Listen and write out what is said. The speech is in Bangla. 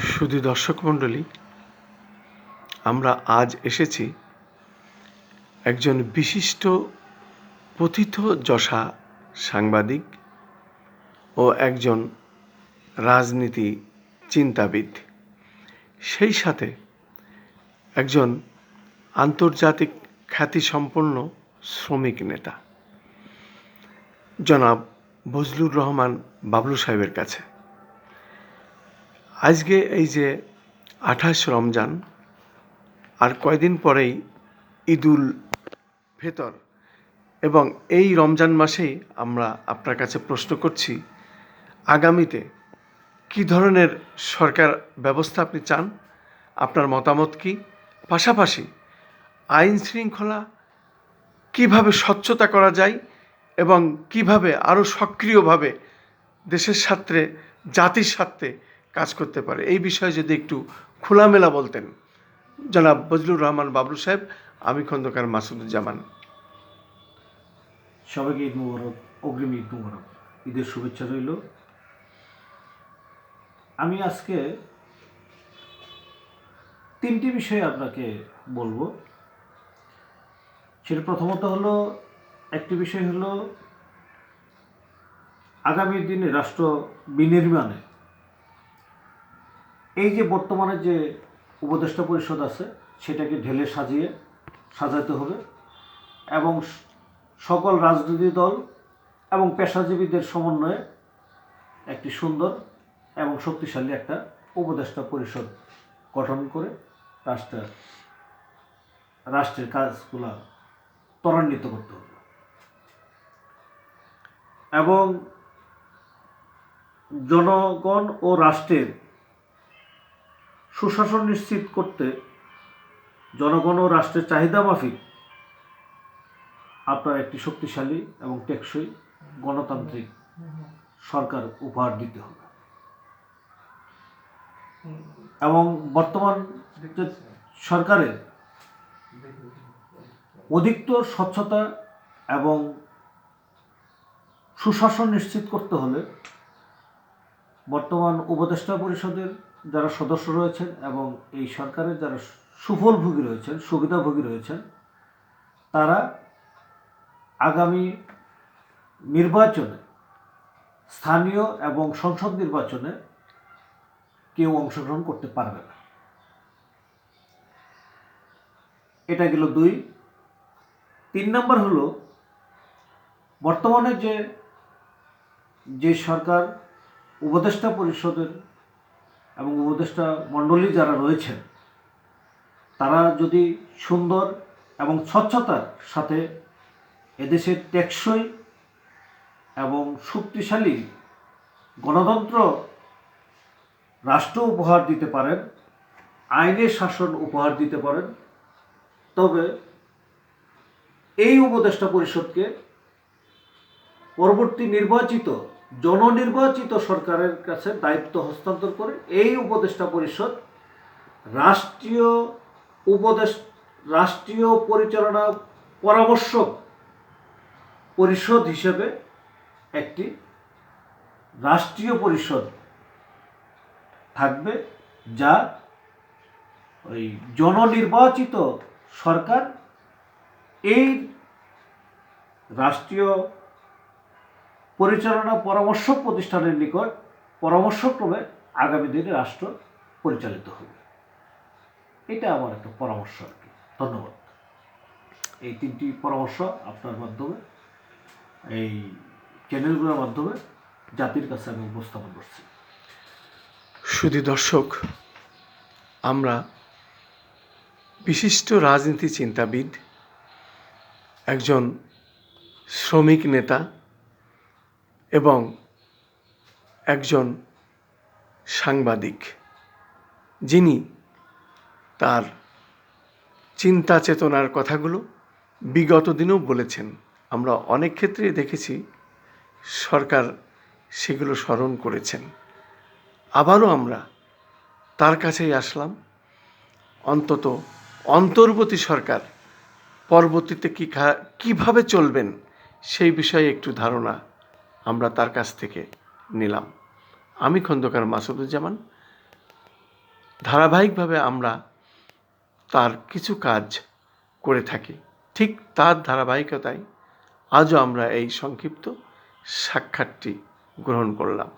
শুধু দর্শক মণ্ডলী, আমরা আজ এসেছি একজন বিশিষ্ট পথিত যশা সাংবাদিক ও একজন রাজনীতি চিন্তাবিদ। সেই সাথে একজন আন্তর্জাতিক খ্যাতিসম্পন্ন শ্রমিক নেতা। জনাব বজলুর রহমান বাবলু সাহেবের কাছে। আজকে এই যে আঠাশ রমজান, আর কয়দিন পরেই ঈদুল ফেতর। এবং এই রমজান মাসেই আমরা আপনার কাছে প্রশ্ন করছি, আগামীতে কী ধরনের সরকার ব্যবস্থা আপনি চান? আপনার মতামত কি? পাশাপাশি আইন শৃঙ্খলা কীভাবে স্বচ্ছতা করা যায় এবং কীভাবে আরও সক্রিয়ভাবে দেশের স্বার্থে, জাতির স্বার্থে কাজ করতে পারে। এই বিষয়ে যদি একটু খোলামেলা বলতেন। জনাব বজলুর রহমান বাবলু সাহেব, আমি খন্দকার মাসুদুজ্জামান। সবাইকে ঈদ মুবারক, অগ্রিম ঈদ মুবারক, ঈদের শুভেচ্ছা রইল। আমি আজকে তিনটি বিষয়ে আপনাকে বলব। সেটা প্রথমত হলো, একটি বিষয় হলো, আগামী দিনে রাষ্ট্র বিনির্মাণে এই যে বর্তমানে যে উপদেষ্টা পরিষদ আছে, সেটাকে ঢেলে সাজিয়ে সাজাতে হবে এবং সকল রাজনৈতিক দল এবং পেশাজীবীদের সমন্বয়ে একটি সুন্দর এবং শক্তিশালী একটা উপদেষ্টা পরিষদ গঠন করে রাষ্ট্রের রাষ্ট্রের কাজগুলা ত্বরান্বিত করতে হবে। এবং জনগণ ও রাষ্ট্রের সুশাসন নিশ্চিত করতে জনগণ ও রাষ্ট্রের চাহিদা মাফিক, আপনার একটি শক্তিশালী এবং টেকসই গণতান্ত্রিক সরকার উপহার দিতে হবে। এবং বর্তমান সরকারের অধিকতর স্বচ্ছতা এবং সুশাসন নিশ্চিত করতে হলে বর্তমান উপদেষ্টা পরিষদের যারা সদস্য রয়েছেন এবং এই সরকারের যারা সুফলভোগী রয়েছেন, সুবিধাভোগী রয়েছেন, তারা আগামী নির্বাচনে, স্থানীয় এবং সংসদ নির্বাচনে কেউ অংশগ্রহণ করতে পারবে না। এটা গেল দুই। তিন নম্বর হলো, বর্তমানে যে যে সরকার উপদেষ্টা পরিষদের এবং উপদেষ্টা মণ্ডলী যারা রয়েছেন, তারা যদি সুন্দর এবং স্বচ্ছতার সাথে এদেশের টেকসই এবং শক্তিশালী গণতন্ত্র রাষ্ট্র উপহার দিতে পারেন, আইনের শাসন উপহার দিতে পারেন, তবে এই উপদেষ্টা পরিষদকে পরবর্তী নির্বাচিত জননির্বাচিত সরকারের কাছে দায়িত্ব হস্তান্তর করে এই উপদেষ্টা পরিষদ রাষ্ট্রীয় উপদেশ রাষ্ট্রীয় পরিচালনা পরামর্শক পরিষদ হিসেবে একটি রাষ্ট্রীয় পরিষদ থাকবে যা ওই জননির্বাচিত সরকার এই রাষ্ট্রীয় পরিচালনা পরামর্শক প্রতিষ্ঠানের নিকট পরামর্শক্রমে আগামী দিনে রাষ্ট্র পরিচালিত হবে। এটা আমার একটা পরামর্শ আর কি। ধন্যবাদ। এই তিনটি পরামর্শ আপনার মাধ্যমে, এই চ্যানেলগুলোর মাধ্যমে জাতির কাছে আমি উপস্থাপন করছি। শুধু দর্শক, আমরা বিশিষ্ট রাজনীতি চিন্তাবিদ, একজন শ্রমিক নেতা এবং একজন সাংবাদিক, যিনি তার চিন্তা চেতনার কথাগুলো বিগত দিনেও বলেছেন। আমরা অনেক ক্ষেত্রেই দেখেছি সরকার সেগুলো স্মরণ করেছেন। আবারও আমরা তার কাছেই আসলাম। অন্তত অন্তর্বর্তী সরকার পরবর্তীতে কী কীভাবে চলবেন সেই বিষয়ে একটু ধারণা আমরা তার কাছ থেকে নিলাম। আমি খন্দকার মাসুদুজ্জামান। ধারাবাহিকভাবে আমরা তার কিছু কাজ করে থাকি। ঠিক তার ধারাবাহিকতায় আজও আমরা এই সংক্ষিপ্ত সাক্ষাৎটি গ্রহণ করলাম।